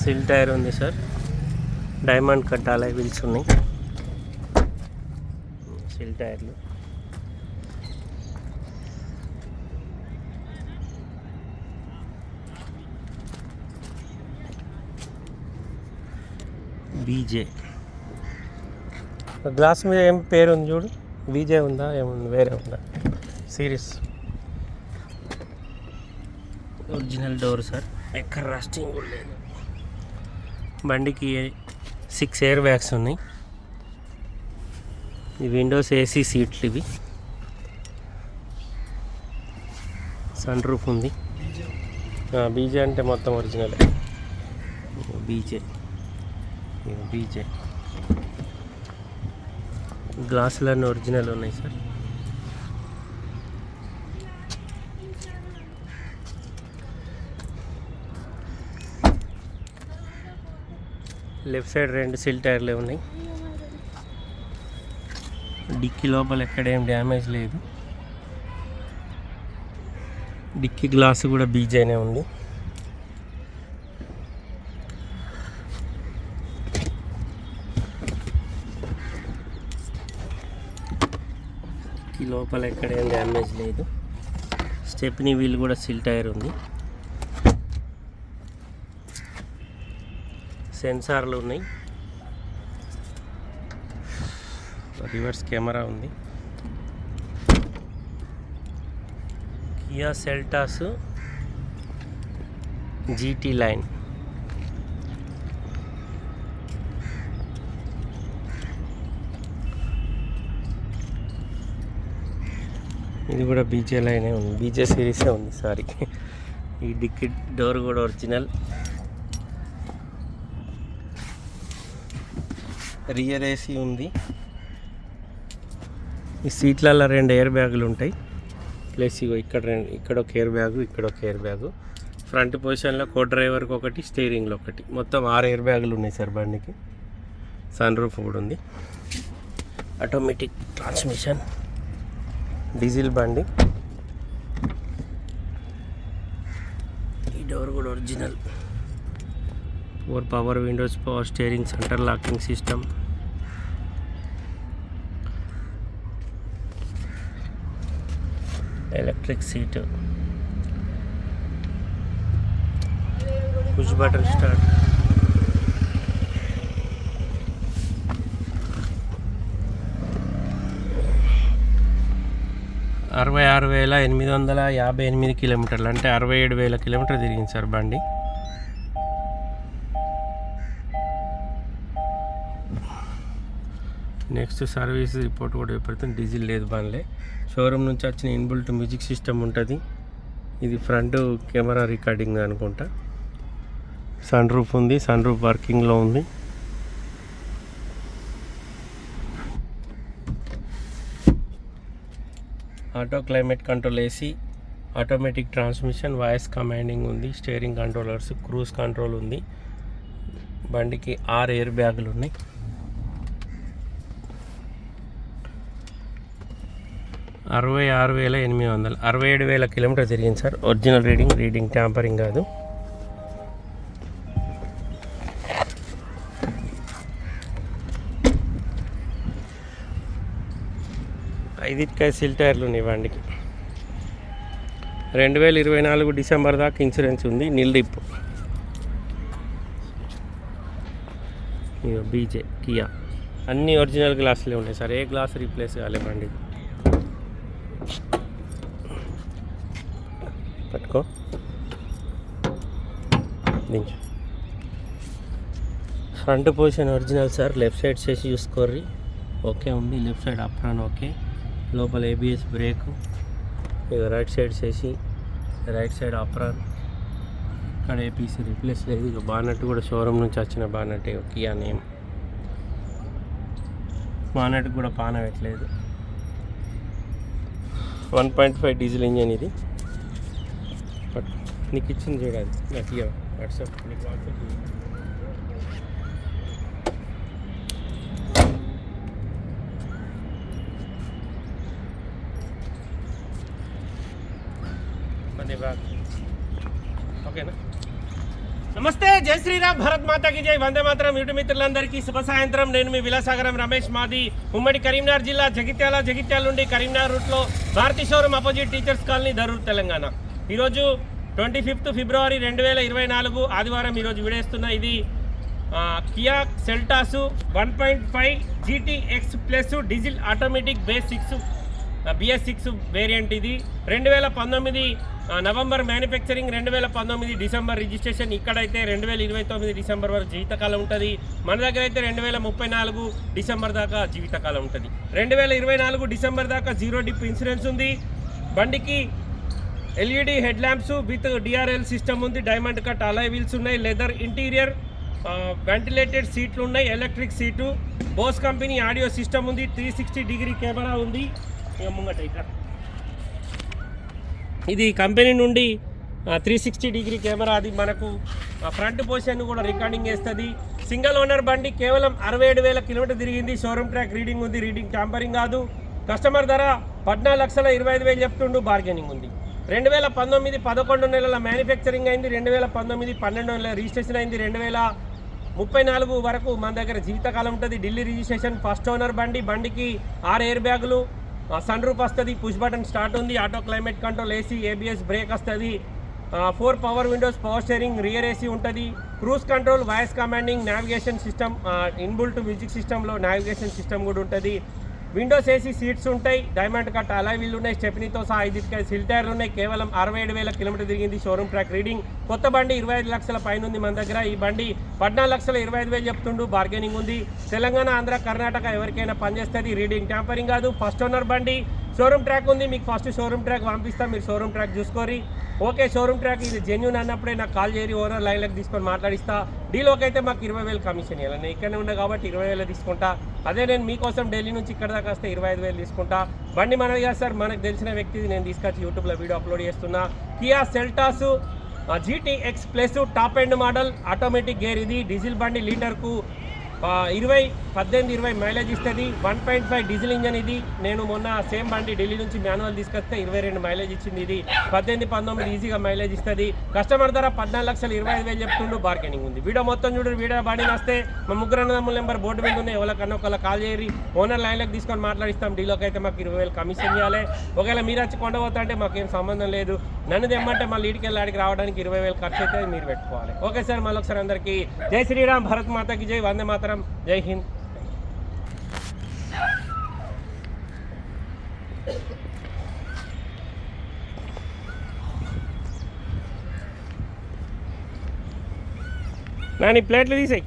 సిల్ tyre ఉంది sir diamond కట్టాలి wheels ఉన్నాయి. సిల్ టైర్లు బీజే. గ్లాస్ మీద ఏం పేరు ఉంది చూడు? బీజే ఉందా? ఏముంది? వేరే ఉందా? సిరీస్ ఒరిజినల్ డోర్ సార్ ఎక్కడ రస్టింగ్ కూడా లేదు. బండికి సిక్స్ ఎయిర్ బ్యాగ్స్ ఉన్నాయి. ఈ విండోస్ ఏసీ సీట్లు ఇవి. సన్ రూఫ్ ఉంది. బీజే అంటే మొత్తం ఒరిజినల్ బీజే. బీజే గ్లాసులన్నీ ఒరిజినల్ ఉన్నాయి సార్. లెఫ్ట్ సైడ్ రెండు సిల్ టైర్లే ఉన్నాయి. డిక్కీ లోపల ఎక్కడేం డ్యామేజ్ లేదు. డిక్కీ గ్లాస్ కూడా బీజైనే ఉంది. లోపల ఎక్కడేం డ్యామేజ్ లేదు. స్టెప్ని వీల్ కూడా సిల్ టైర్ ఉంది. సెన్సార్లు ఉన్నాయి. రివర్స్ కెమెరా ఉంది. Kia Seltos GT line. ఇది కూడా బీజే లైనే ఉంది. బీజే సిరీసే ఉంది సారీ ఈ డిక్కి డోర్ కూడా ఒరిజినల్ రియర్ ఏసీ ఉంది. ఈ సీట్లలో రెండు ఎయిర్ బ్యాగులు ఉంటాయి. ప్లస్ ఇగో ఇక్కడ రెండు ఇక్కడ ఒక ఎయిర్ బ్యాగు ఇక్కడ ఒక ఎయిర్ బ్యాగు ఫ్రంట్ పొజిషన్లో కో డ్రైవర్కి ఒకటి స్టీరింగ్లో ఒకటి. మొత్తం ఆరు ఎయిర్ బ్యాగులు ఉన్నాయి సార్ బండికి. సన్ రూఫ్ కూడా ఉంది. ఆటోమేటిక్ ట్రాన్స్మిషన్ డీజిల్ బండి. ఈ డోర్ కూడా original. Four power windows power steering centre locking system. Electric seat. Push button start. అరవై ఆరు వేల ఎనిమిది వందల యాభై ఎనిమిది కిలోమీటర్లు అంటే అరవై ఏడు వేల కిలోమీటర్ తిరిగింది సార్ బండి. నెక్స్ట్ సర్వీస్ రిపోర్ట్ కూడా ఎప్పుడైతే డీజిల్ లేదు బండ్లే. షోరూమ్ నుంచి వచ్చిన ఇన్బుల్ట్ మ్యూజిక్ సిస్టమ్ ఉంటుంది. ఇది ఫ్రంట్ కెమెరా రికార్డింగ్ అనుకుంటా. సన్ రూఫ్ ఉంది సన్ రూఫ్ వర్కింగ్లో ఉంది. Auto climate control AC automatic transmission voice commanding ఉంది స్టీరింగ్ కంట్రోలర్స్ క్రూజ్ కంట్రోల్ ఉంది. బండికి ఆరు ఎయిర్ బ్యాగులు ఉన్నాయి. అరవై ఆరు వేల ఎనిమిది వందలు అరవై ఏడు వేల కిలోమీటర్ తిరిగింది sir. Original reading reading tampering కాదు. ఐదిటికాయ సిల్ టైర్లు ఉన్నాయి బండికి. రెండు వేల ఇరవై నాలుగు డిసెంబర్ దాకా ఇన్సూరెన్స్ ఉంది నిల్ బీజే కియా. అన్ని ఒరిజినల్ గ్లాసులే ఉన్నాయి సార్ ఏ గ్లాస్ రీప్లేస్ కాలే బండి పట్టుకో. దించు. Front position original sir left side చేసి చూసుకోర్రి ఓకే ఉంది లెఫ్ట్ సైడ్ అప్రాన్ ఓకే. లోపల ఏబిఎస్ బ్రేక్ ఇక రైట్ సైడ్ చేసి రైట్ సైడ్ అప్రాన్ ఇక్కడ ఏపీసీ రిప్లేస్ లేదు ఇక బానట్ కూడా షోరూమ్ నుంచి వచ్చిన బానట్ కియా నేమ్ బానట్ కూడా పాన పెట్టలేదు one point five diesel engine ఇది. బట్ నీకు ఇచ్చింది చూడాలి నాకు వాట్సాప్ నీకు వాట్సాప్ ఇయ్య. మన బ్యాగ్ ఓకేనా నమస్తే జై శ్రీరామ్ భరత్ మాతాకి జై. వందే మాత్రం ఇటు మిత్రులందరికీ శుభ సాయంత్రం. నేను మీ విలాసాగరం రమేష్ మాది. ఉమ్మడి కరీంనగర్ జిల్లా జగిత్యాల జగిత్యాల నుండి కరీంనగర్ రూట్లో Bharati showroom opposite teachers colony Dharur Telangana. ఈరోజు ట్వంటీ ఫిఫ్త్ ఫిబ్రవరి రెండు వేల ఇరవై నాలుగు ఆదివారం ఈరోజు విడేస్తున్న ఇది Kia Seltos one point five GTX plus diesel automatic base six BS six variant ఇది. రెండు వేల పంతొమ్మిది నవంబర్ మ్యానుఫ్యాక్చరింగ్ రెండు వేల పంతొమ్మిది డిసెంబర్ రిజిస్ట్రేషన్. ఇక్కడైతే రెండు వేల ఇరవై తొమ్మిది డిసెంబర్ వరకు జీవితకాలం ఉంటుంది. మన దగ్గర అయితే రెండు వేల ముప్పై నాలుగు డిసెంబర్ దాకా జీవితకాలం ఉంటుంది. రెండు వేల ఇరవై నాలుగు డిసెంబర్ దాకా జీరో డిప్ ఇన్సూరెన్స్ ఉంది. బండికి LED head lamps with DRL system ఉంది. డైమండ్ కట్ అలాయ్ వీల్స్ ఉన్నాయి. లెదర్ ఇంటీరియర్ వెంటిలేటెడ్ సీట్లు ఉన్నాయి. Electric seat Bose company audio system ఉంది. త్రీ సిక్స్టీ డిగ్రీ కెమెరా ఉంది. ఇక ముంగట ఇక్కడ. ఇది కంపెనీ నుండి త్రీ సిక్స్టీ డిగ్రీ కెమెరా అది మనకు ఫ్రంట్ పొజిషన్ కూడా రికార్డింగ్ చేస్తుంది. సింగిల్ ఓనర్ బండి కేవలం అరవై ఏడు వేల కిలోమీటర్ తిరిగింది. షోరూమ్ ట్రాక్ రీడింగ్ ఉంది రీడింగ్ ట్యాంపరింగ్ కాదు. కస్టమర్ ధర పద్నాలుగు లక్షల ఇరవై ఐదు వేలు చెప్తుండు బార్గెనింగ్ ఉంది. రెండు వేల పంతొమ్మిది పదకొండు నెలల మ్యానుఫ్యాక్చరింగ్ అయింది రెండు వేల పంతొమ్మిది పన్నెండు నెలల రిజిస్ట్రేషన్ అయింది రెండు వేల ముప్పై నాలుగు వరకు మన దగ్గర జీవితకాలం ఉంటుంది. ఢిల్లీ రిజిస్ట్రేషన్ ఫస్ట్ ఓనర్ బండి బండికి ఆరు ఎయిర్ బ్యాగులు సన్ రూప్ వస్తుంది పుష్ బటన్ స్టార్ట్ ఉంది auto climate control AC ABS brake వస్తుంది. Four power windows power steering rear AC ఉంటుంది. Cruise control voice commanding navigation system inbuilt music సిస్టంలో నావిగేషన్ సిస్టమ్ కూడా ఉంటుంది. విండోస్ ఏసీ సీట్స్ ఉంటాయి diamond cut alloy wheels ఉన్నాయి. స్టెప్నీతో సహా ఐదు సిల్ టైర్లు ఉన్నాయి. కేవలం అరవై ఏడు వేల కిలోమీటర్ తిరిగింది షోరూమ్ ట్రాక్ రీడింగ్. కొత్త బండి ఇరవై ఐదు లక్షల పైన ఉంది మన దగ్గర. ఈ బండి పద్నాలుగు లక్షల ఇరవై ఐదు వేలు చెప్తుండు. బార్గెనింగ్ ఉంది. తెలంగాణ ఆంధ్ర కర్ణాటక ఎవరికైనా పనిచేస్తుంది రీడింగ్ ట్యాంపరింగ్ కాదు. ఫస్ట్ ఓనర్ బండి. షోరూమ్ ట్రాక్ ఉంది. మీకు ఫస్ట్ షోరూమ్ ట్రాక్ పంపిస్తాం. మీరు షోరూమ్ ట్రాక్ చూసుకోరి ఓకే షోరూమ్ ట్రాక్ ఇది జెన్యున్ అన్నప్పుడే నాకు కాల్ చేయరి ఓనర్ లైన్లకు తీసుకొని మాట్లాడిస్తా. డీలోకి అయితే మాకు ఇరవై వేలు కమిషన్ ఇవ్వాలి నేను ఇక్కడనే ఉన్నా కాబట్టి ఇరవై వేలు తీసుకుంటా. అదే నేను మీకోసం ఢిల్లీ నుంచి ఇక్కడ దాకా వస్తే ఇరవై ఐదు వేలు తీసుకుంటా. బండి మనది కాదు సార్ మనకు తెలిసిన వ్యక్తిది నేను తీసుకొచ్చి యూట్యూబ్లో వీడియో అప్లోడ్ చేస్తున్నా. Kia Seltos GT X plus top end model automatic gear ఇది డీజిల్ బండి లీటర్కు ఇరవై పద్దెనిమిది ఇరవై మైలేజ్ ఇస్తుంది. One point five diesel engine ఇది. నేను మొన్న సేమ్ బండి ఢిల్లీ నుంచి మాన్యువల్ తీసుకొస్తే ఇరవై రెండు మైలేజ్ ఇచ్చింది ఇది. పద్దెనిమిది పంతొమ్మిది ఈజీగా మైలేజ్ ఇస్తుంది. కస్టమర్ ధర పద్నాలుగు లక్షలు ఇరవై ఐదు వేలు చెప్తుండు బార్గెనింగ్ ఉంది. వీడియో మొత్తం చూడు వీడియో బాడీ వస్తే మా ముగ్గురు అన్నదమ్ముల నెంబర్ బోర్డు మీద ఉన్నాయి. ఎవరికన్నా ఒకళ్ళ కాల్ చేయరి ఓనర్ లైన్లోకి తీసుకొని మాట్లాడిస్తాం. డీలోకి అయితే మాకు ఇరవై వేలు కమిషన్ ఇవ్వాలి ఒకవేళ మీరు వచ్చి కొండపోతా అంటే మాకేం సంబంధం లేదు. నన్ను తెమ్మంటే మళ్ళీ ఇటుకి ఆడికి రావడానికి ఇరవై వేలు ఖర్చు అయితే మీరు పెట్టుకోవాలి. ఓకే సార్ మళ్ళీ ఒకసారి అందరికీ. జై శ్రీరామ్ భరత్ మాతకి జై. వందే మాతరం జై హింద్ నాని ప్లేట్లు తీసేయి